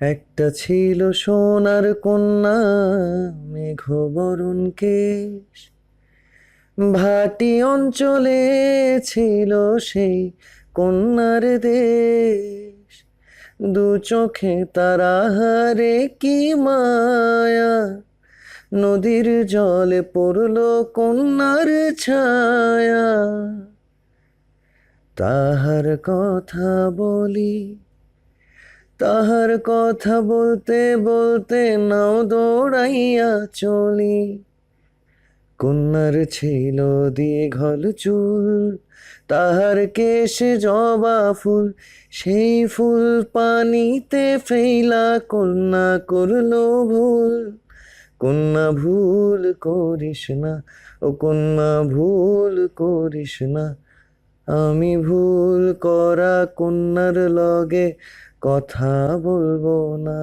একটা ছিল সোনার কন্যা, মেঘবরণ কেশ। ভাটি অঞ্চলে ছিল সেই কন্যার দেশ। দু চোখে তারা হারে কি মায়া। নদীর জলে পড়ল কন্যার ছায়া। তাহার কথা বলি তাহার কথা বলতে বলতে নাও দৌড়াইয়া চলি। কন্যার ছিল দীঘল চুল, তাহার কেশে জবা ফুল, সেই ফুল পানিতে ফেলা কন্যা করল ভুল। কন্যা ভুল করিস না, ও কন্যা ভুল করিস না, আমি ভুল করা কন্যার লগে কথা বলব না।